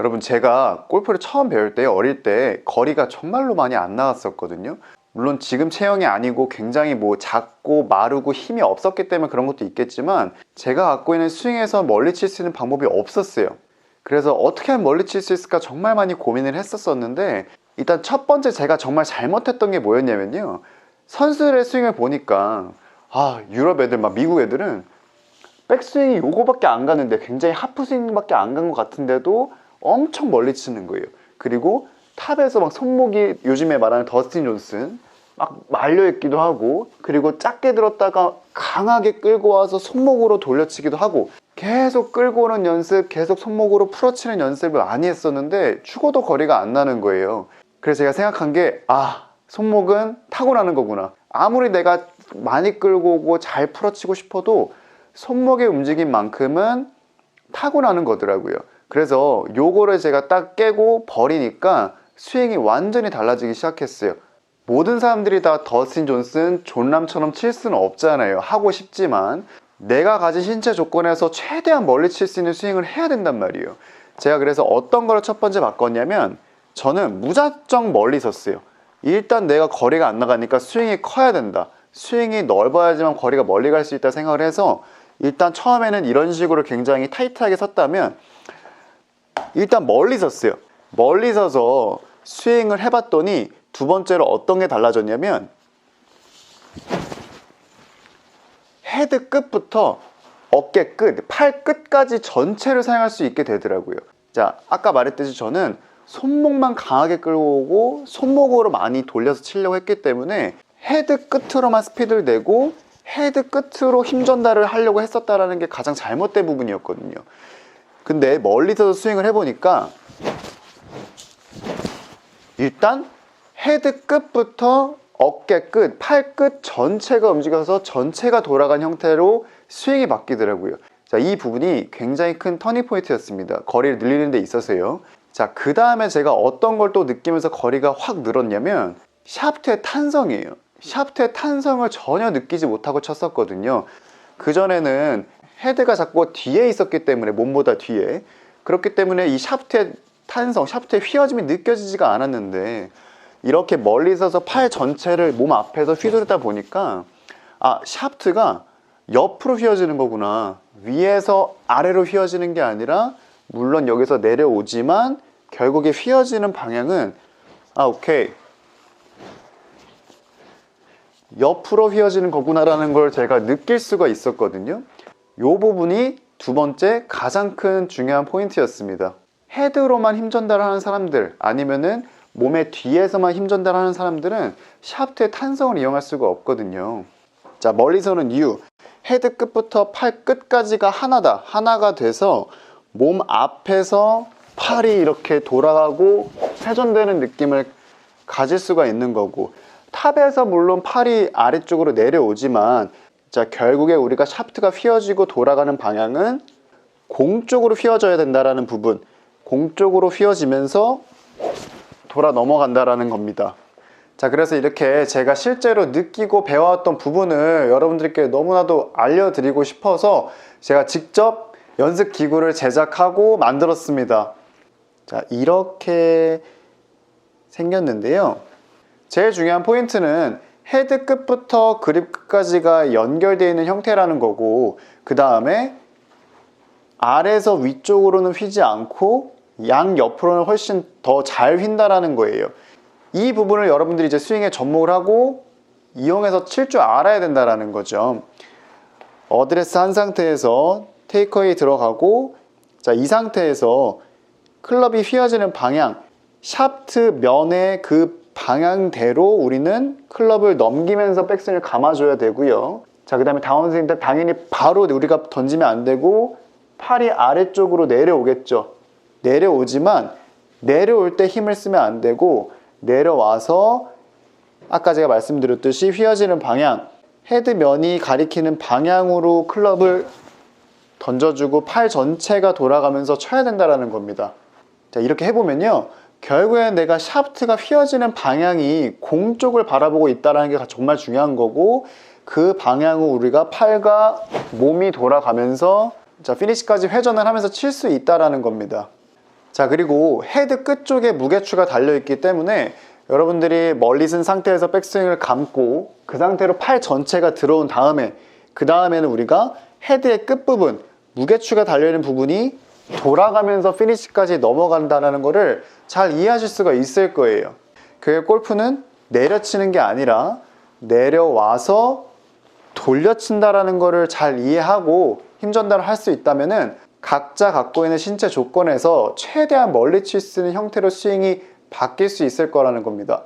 여러분 제가 골프를 처음 배울 때 어릴 때 거리가 정말로 많이 안 나왔었거든요. 물론 지금 체형이 아니고 굉장히 뭐 작고 마르고 힘이 없었기 때문에 그런 것도 있겠지만 제가 갖고 있는 스윙에서 멀리 칠 수 있는 방법이 없었어요. 그래서 어떻게 하면 멀리 칠 수 있을까 정말 많이 고민을 했었었는데 일단 첫 번째 제가 정말 잘못했던 게 뭐였냐면요. 선수들의 스윙을 보니까 아 유럽 애들 막 미국 애들은 백스윙이 요거밖에 안 가는데 굉장히 하프스윙밖에 안 간 것 같은데도 엄청 멀리 치는 거예요. 그리고 탑에서 막 손목이 요즘에 말하는 더스틴 존슨 막 말려 있기도 하고 그리고 작게 들었다가 강하게 끌고 와서 손목으로 돌려치기도 하고 계속 끌고 오는 연습 계속 손목으로 풀어치는 연습을 많이 했었는데 죽어도 거리가 안 나는 거예요. 그래서 제가 생각한 게 아 손목은 타고나는 거구나. 아무리 내가 많이 끌고 오고 잘 풀어치고 싶어도 손목의 움직임만큼은 타고나는 거더라고요. 그래서 요거를 제가 딱 깨고 버리니까 스윙이 완전히 달라지기 시작했어요. 모든 사람들이 다 더스틴 존슨, 존람처럼 칠 수는 없잖아요. 하고 싶지만 내가 가진 신체 조건에서 최대한 멀리 칠 수 있는 스윙을 해야 된단 말이에요. 제가 그래서 어떤 걸첫 번째 바꿨냐면 저는 무작정 멀리 섰어요. 일단 내가 거리가 안 나가니까 스윙이 커야 된다. 스윙이 넓어야지만 거리가 멀리 갈 수 있다 생각을 해서 일단 처음에는 이런 식으로 굉장히 타이트하게 섰다면 일단 멀리 섰어요. 멀리 서서 스윙을 해봤더니 두 번째로 어떤 게 달라졌냐면 헤드 끝부터 어깨 끝, 팔 끝까지 전체를 사용할 수 있게 되더라고요. 자, 아까 말했듯이 저는 손목만 강하게 끌고 오고 손목으로 많이 돌려서 치려고 했기 때문에 헤드 끝으로만 스피드를 내고 헤드 끝으로 힘 전달을 하려고 했었다라는 게 가장 잘못된 부분이었거든요. 근데 멀리서 스윙을 해보니까 일단 헤드 끝부터 어깨 끝, 팔 끝 전체가 움직여서 전체가 돌아간 형태로 스윙이 바뀌더라고요. 자, 이 부분이 굉장히 큰 터닝 포인트였습니다. 거리를 늘리는 데 있어서요. 자, 그 다음에 제가 어떤 걸 또 느끼면서 거리가 확 늘었냐면 샤프트의 탄성이에요. 샤프트의 탄성을 전혀 느끼지 못하고 쳤었거든요. 그전에는 헤드가 자꾸 뒤에 있었기 때문에 몸보다 뒤에. 그렇기 때문에 이 샤프트의 탄성, 샤프트의 휘어짐이 느껴지지가 않았는데 이렇게 멀리 서서 팔 전체를 몸 앞에서 휘두르다 보니까 아 샤프트가 옆으로 휘어지는 거구나. 위에서 아래로 휘어지는 게 아니라 물론 여기서 내려오지만 결국에 휘어지는 방향은 아 오케이. 옆으로 휘어지는 거구나라는 걸 제가 느낄 수가 있었거든요 이 부분이 두 번째 가장 큰 중요한 포인트였습니다 헤드로만 힘 전달하는 사람들 아니면은 몸의 뒤에서만 힘 전달하는 사람들은 샤프트의 탄성을 이용할 수가 없거든요. 자, 멀리서는 이유. 헤드 끝부터 팔 끝까지가 하나다. 하나가 돼서 몸 앞에서 팔이 이렇게 돌아가고 회전되는 느낌을 가질 수가 있는 거고 탑에서 물론 팔이 아래쪽으로 내려오지만 자, 결국에 우리가 샤프트가 휘어지고 돌아가는 방향은 공 쪽으로 휘어져야 된다라는 부분. 공 쪽으로 휘어지면서 돌아 넘어간다라는 겁니다. 자, 그래서 이렇게 제가 실제로 느끼고 배워왔던 부분을 여러분들께 너무나도 알려드리고 싶어서 제가 직접 연습 기구를 제작하고 만들었습니다. 자, 이렇게 생겼는데요. 제일 중요한 포인트는 헤드 끝부터 그립 끝까지가 연결되어 있는 형태라는 거고, 그 다음에 아래에서 위쪽으로는 휘지 않고 양 옆으로는 훨씬 더 잘 휜다라는 거예요. 이 부분을 여러분들이 이제 스윙에 접목을 하고 이용해서 칠 줄 알아야 된다라는 거죠. 어드레스 한 상태에서 테이크웨이 들어가고 자, 이 상태에서 클럽이 휘어지는 방향, 샤프트 면의 그 방향대로 우리는 클럽을 넘기면서 백스윙을 감아줘야 되고요. 자, 그 다음에 다운스윙 때 당연히 바로 우리가 던지면 안 되고 팔이 아래쪽으로 내려오겠죠. 내려오지만 내려올 때 힘을 쓰면 안 되고 내려와서 아까 제가 말씀드렸듯이 휘어지는 방향 헤드 면이 가리키는 방향으로 클럽을 던져주고 팔 전체가 돌아가면서 쳐야 된다라는 겁니다. 자 이렇게 해보면요. 결국엔 내가 샤프트가 휘어지는 방향이 공 쪽을 바라보고 있다는 게 정말 중요한 거고 그 방향으로 우리가 팔과 몸이 돌아가면서 자 피니시까지 회전을 하면서 칠 수 있다라는 겁니다. 자, 그리고 헤드 끝 쪽에 무게추가 달려있기 때문에 여러분들이 멀리 쓴 상태에서 백스윙을 감고 그 상태로 팔 전체가 들어온 다음에 그 다음에는 우리가 헤드의 끝부분, 무게추가 달려있는 부분이 돌아가면서 피니시까지 넘어간다는 것을 잘 이해하실 수가 있을 거예요. 그게 골프는 내려치는 게 아니라 내려와서 돌려친다라는 것을 잘 이해하고 힘 전달을 할 수 있다면은 각자 갖고 있는 신체 조건에서 최대한 멀리 칠 수 있는 형태로 스윙이 바뀔 수 있을 거라는 겁니다.